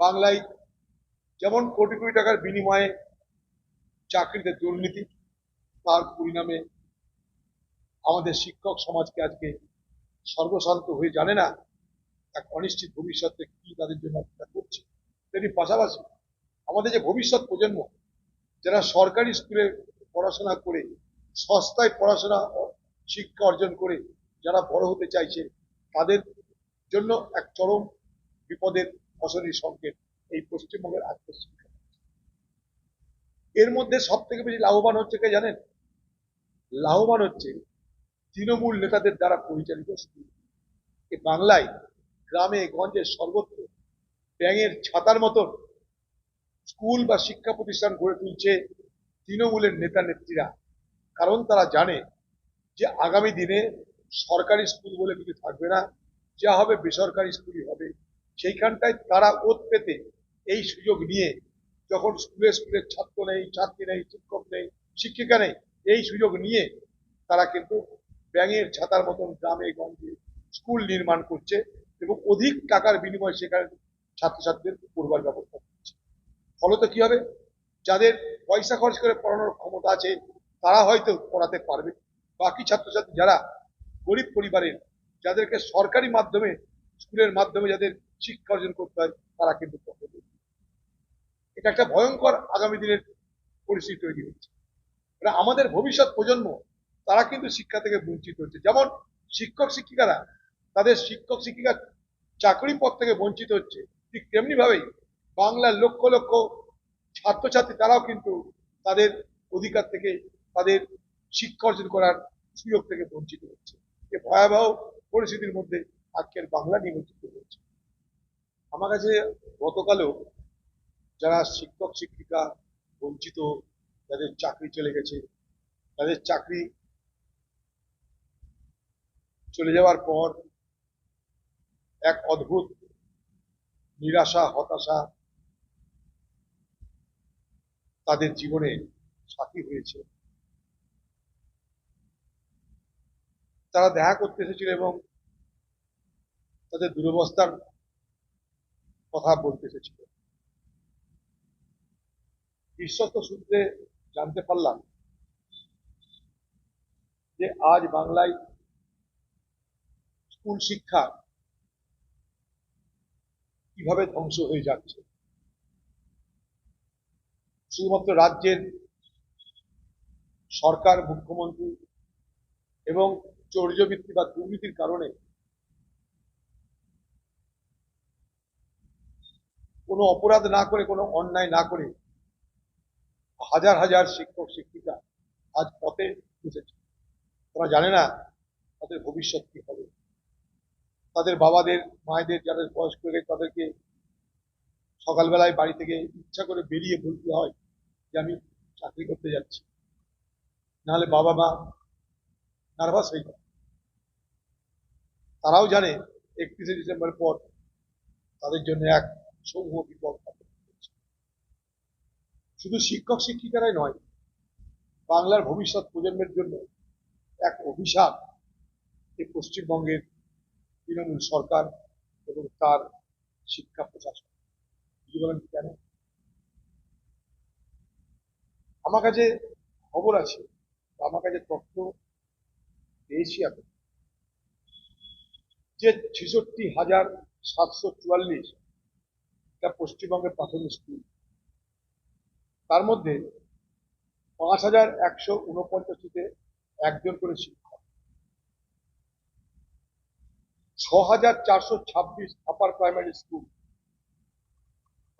বাংলায় যেমন কোটি কোটি টাকার বিনিময়ে চাকরিতে দুর্নীতি, তার পরিণামে আমাদের শিক্ষক সমাজকে আজকে সর্বশান্ত হয়ে জানে না এক অনিশ্চিত ভবিষ্যতে কি তাদের জন্য অপেক্ষা করছে। তেমনি পাশাপাশি আমাদের যে ভবিষ্যৎ প্রজন্ম, যারা সরকারি স্কুলে পড়াশোনা করে, সস্তায় পড়াশোনা শিক্ষা অর্জন করে যারা বড় হতে চাইছে, তাদের জন্য এক চরম বিপদের ফসলের সংকেত এই পশ্চিমবঙ্গের আজকের এর মধ্যে সব থেকে বেশি লাভবান হচ্ছে কে জানেন? লাভবান হচ্ছে তৃণমূল নেতাদের দ্বারা পরিচালিত স্কুল। বাংলায়, গ্রামে, গঞ্জে সর্বত্র ব্যাঙের ছাতার মতন স্কুল বা শিক্ষা প্রতিষ্ঠান গড়ে তুলছে তৃণমূলের নেতা নেত্রীরা। কারণ তারা জানে যে আগামী দিনে সরকারি স্কুল বলে কিছু থাকবে না, যা হবে বেসরকারি স্কুলই হবে। সেইখানটায় তারা ওত পেতে এই সুযোগ নিয়ে যখন স্কুলে স্কুলে ছাত্র নেই, ছাত্রী নেই, শিক্ষক নেই, শিক্ষিকা নেই, এই সুযোগ নিয়ে তারা কিন্তু ব্যাঙের ছাতার মতন গ্রামে, গঞ্জে স্কুল নির্মাণ করছে এবং অধিক টাকার বিনিময়ে সেখানে ছাত্রছাত্রীদের পড়বার ব্যবস্থা করছে। ফলত কি হবে? যাদের পয়সা খরচ করে পড়ানোর ক্ষমতা আছে, তারা হয়তো পড়াতে পারবে। বাকি ছাত্রছাত্রী যারা গরিব পরিবারের, যাদেরকে সরকারি মাধ্যমে স্কুলের মাধ্যমে যাদের শিক্ষা অর্জন করতে হয়, তারা কিন্তু। এটা একটা ভয়ঙ্কর আগামী দিনের পরিস্থিতি তৈরি হচ্ছে। আমাদের ভবিষ্যৎ প্রজন্ম, তারা কিন্তু শিক্ষা থেকে বঞ্চিত হচ্ছে। যেমন শিক্ষক শিক্ষিকারা, তাদের শিক্ষক শিক্ষিকা চাকরি পদ থেকে বঞ্চিত হচ্ছে, ঠিক তেমনি ভাবেই বাংলার লক্ষ লক্ষ ছাত্রছাত্রী, তারাও কিন্তু তাদের অধিকার থেকে, তাদের শিক্ষা অর্জন করার সুযোগ থেকে বঞ্চিত হচ্ছে। এ ভয়াবহ পরিস্থিতির মধ্যে আজকের বাংলা নিমজ্জিত হচ্ছে আমার কাছে গতকালও যারা শিক্ষক, শিক্ষিকা, বঞ্চিত, যাদের চাকরি চলে গেছে, তাদের চাকরি চলে যাওয়ার পর এক অদ্ভুত নিরাশা, হতাশা তাদের জীবনে সাথী হয়েছে। তারা দেখা করতে এসেছিল এবং তাদের দুরবস্থার কথা বলতে এসেছিল। বিশ্বস্ত সূত্রে জানতে পারলাম যে আজ বাংলায় স্কুল শিক্ষা কীভাবে ধ্বংস হয়ে যাচ্ছে? শুধুমাত্র রাজ্যের সরকার, মুখ্যমন্ত্রী এবং চৌর্যবৃত্তি বা দুর্নীতির কারণে কোনো অপরাধ না করে, কোনো অন্যায় না করে হাজার হাজার শিক্ষক, শিক্ষিকা আজ পথে বসেছে তারা জানে না তাদের ভবিষ্যৎ কি হবে। তাদের বাবাদের, মায়েদের যাদের বয়স্ক হয়ে তাদেরকে সকালবেলায় বাড়ি থেকে ইচ্ছা করে বেরিয়ে বলতে হয় যে আমি চাকরি করতে যাচ্ছি। নাহলে বাবা মা নার্ভাস হয়ে যায়। তারাও জানে একত্রিশে ডিসেম্বর পর তাদের জন্য এক সমূহ বিপদ শুধু শিক্ষক শিক্ষিকারাই নয়, বাংলার ভবিষ্যৎ প্রজন্মের জন্য এক অভিশাপ এই পশ্চিমবঙ্গের তৃণমূল সরকার এবং তার শিক্ষা প্রশাসন। বলেন কেন? আমার কাছে খবর আছে, আমার কাছে তথ্য পেয়েছি আমি যে ছেষট্টি হাজার সাতশো চুয়াল্লিশ টা পশ্চিমবঙ্গের প্রাথমিক স্কুল। তার মধ্যে পাঁচ হাজার একশো উনপঞ্চাশটিতে একজন করে শিক্ষক। ছ হাজার চারশো ছাব্বিশ আপার প্রাইমারি স্কুল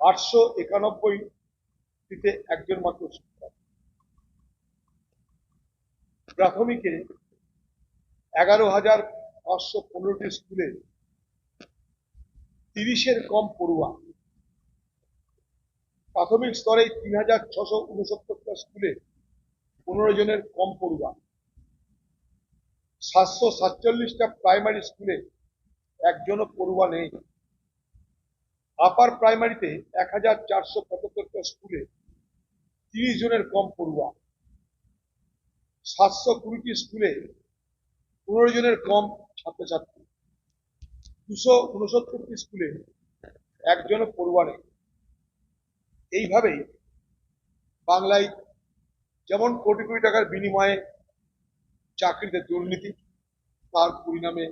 আটশো একানব্বইটিতে একজন মাত্র শিক্ষক। প্রাথমিকে এগারো হাজার পাঁচশো পনেরোটি স্কুলে তিরিশের কম পড়ুয়া। প্রাথমিক স্তরে তিন হাজার ছশো উনসত্তরটা স্কুলে পনেরো জনের কম পড়ুয়া। সাতশো সাতচল্লিশটা প্রাইমারি স্কুলে একজনও পড়ুয়া নেই। আপার প্রাইমারিতে এক হাজার চারশো পঁচাত্তরটা স্কুলে তিরিশ জনের কম পড়ুয়া। সাতশো কুড়িটি স্কুলে পনেরো জনের কম ছাত্রছাত্রী। দুশো উনসত্তরটি স্কুলে একজনও পড়ুয়া নেই। এইভাবেই বাংলায় যেমন কোটি কোটি টাকার বিনিময়ে চাকরিতে দুর্নীতি, তার পরিণামে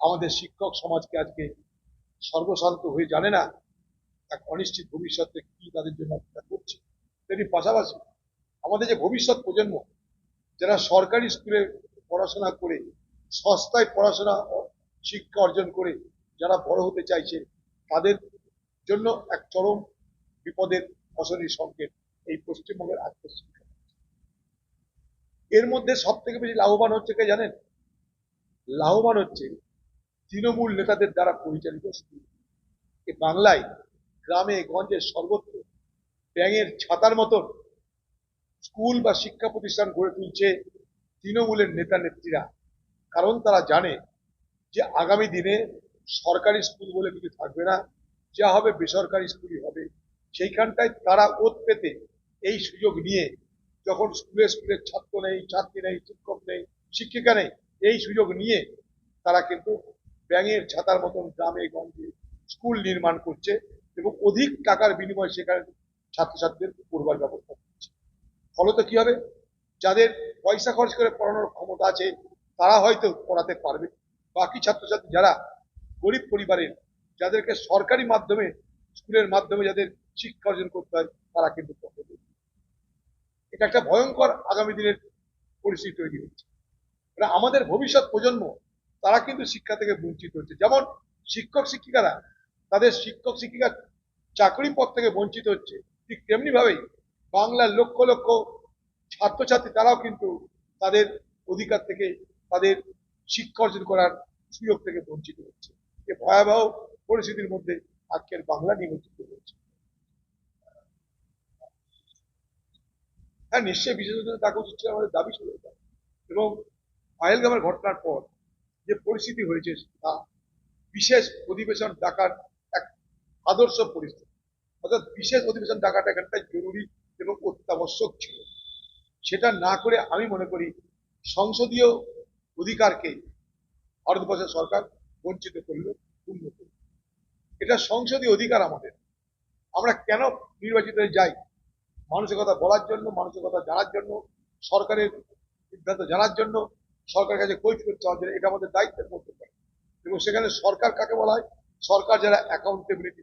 আমাদের শিক্ষক সমাজকে আজকে সর্বশান্ত হয়ে জানে না, এক অনিশ্চিত ভবিষ্যতে কি তাদের জন্য অপেক্ষা করছে। তেমনি পাশাপাশি আমাদের যে ভবিষ্যৎ প্রজন্ম, যারা সরকারি স্কুলে পড়াশোনা করে, সস্তায় পড়াশোনা শিক্ষা অর্জন করে, যারা বড় হতে চাইছে, তাদের জন্য এক চরম বিপদের ফসলের সংকেত এই পশ্চিমবঙ্গের আত্মশিক্ষা এর মধ্যে সব থেকে বেশি লাভবান হচ্ছে কে জানেন? লাভবান হচ্ছে তৃণমূল নেতাদের দ্বারা পরিচালিত স্কুল। বাংলায় গ্রামে গঞ্জে সর্বত্র ব্যাঙের ছাতার মতন স্কুল বা শিক্ষা প্রতিষ্ঠান গড়ে তুলছে তৃণমূলের নেতা নেত্রীরা। কারণ তারা জানে যে আগামী দিনে সরকারি স্কুল বলে কিছু থাকবে না, যা হবে বেসরকারি স্কুলই হবে। সেইখানটায় তারা ওত পেতে এই সুযোগ নিয়ে যখন স্কুলে স্কুলে ছাত্র নেই, ছাত্রী নেই, শিক্ষক নেই, শিক্ষিকা নেই, এই সুযোগ নিয়ে তারা কিন্তু ব্যাঙের ছাতার মতন গ্রামে গঞ্জে স্কুল নির্মাণ করছে এবং অধিক টাকার বিনিময়ে সেখানে ছাত্রছাত্রীদের পড়বার ব্যবস্থা করছে। ফলত কি হবে? যাদের পয়সা খরচ করে পড়ানোর ক্ষমতা আছে, তারা হয়তো পড়াতে পারবে। বাকি ছাত্রছাত্রী যারা গরিব পরিবারের, যাদেরকে সরকারি মাধ্যমে, স্কুলের মাধ্যমে যাদের শিক্ষা অর্জন করতে হয়, তারা কিন্তু এটা একটা ভয়ঙ্কর আগামী দিনের পরিস্থিতি তৈরি হচ্ছে। এটা আমাদের ভবিষ্যৎ প্রজন্ম, তারা কিন্তু শিক্ষা থেকে বঞ্চিত হচ্ছে। যেমন শিক্ষক শিক্ষিকারা, তাদের শিক্ষক শিক্ষিকার চাকরি পদ থেকে বঞ্চিত হচ্ছে, ঠিক তেমনি ভাবেই বাংলার লক্ষ লক্ষ ছাত্রছাত্রী, তারাও কিন্তু তাদের অধিকার থেকে, তাদের শিক্ষা অর্জন করার সুযোগ থেকে বঞ্চিত হচ্ছে। এ ভয়াবহ পরিস্থিতির মধ্যে আজকের বাংলা নিমজ্জিত হচ্ছে হ্যাঁ নিশ্চয়ই বিশেষজ্ঞদের ডাকা উচিত ছিল, আমাদের দাবি ছিল। এবং পায়েলগামের ঘটনার পর যে পরিস্থিতি হয়েছে তা বিশেষ অধিবেশন ডাকার এক আদর্শ পরিস্থিতি। অর্থাৎ বিশেষ অধিবেশন ডাকাটা এখানটাই জরুরি এবং অত্যাবশ্যক ছিল। সেটা না করে আমি মনে করি সংসদীয় অধিকারকে ভারতবর্ষের সরকার বঞ্চিত করল করল। এটা সংসদীয় অধিকার আমাদের। আমরা কেন নির্বাচিত যাই? মানুষের কথা বলার জন্য মানুষের কথা জানার জন্য, সরকারের সিদ্ধান্ত জানার জন্য, সরকারের কাছে কৈফিয়ত চাওয়ার জন্য, এটা আমাদের দায়িত্বের মধ্যে পড়ে। এবং সেখানে সরকার কাকে বলা হয়? সরকার যারা অ্যাকাউন্টেবিলিটি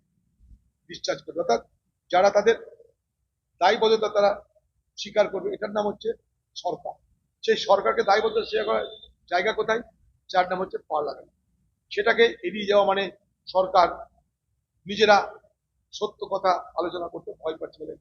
ডিসচার্জ করবে, অর্থাৎ যারা তাদের দায়বদ্ধতা তারা স্বীকার করবে, এটার নাম হচ্ছে সরকার। সেই সরকারকে দায়বদ্ধতা স্বীকার করার জায়গা কোথায়? যার নাম হচ্ছে পার্লামেন্ট সেটাকে এড়িয়ে যাওয়া মানে সরকার নিজেরা সত্য কথা আলোচনা করতে ভয় পাচ্ছে বলে।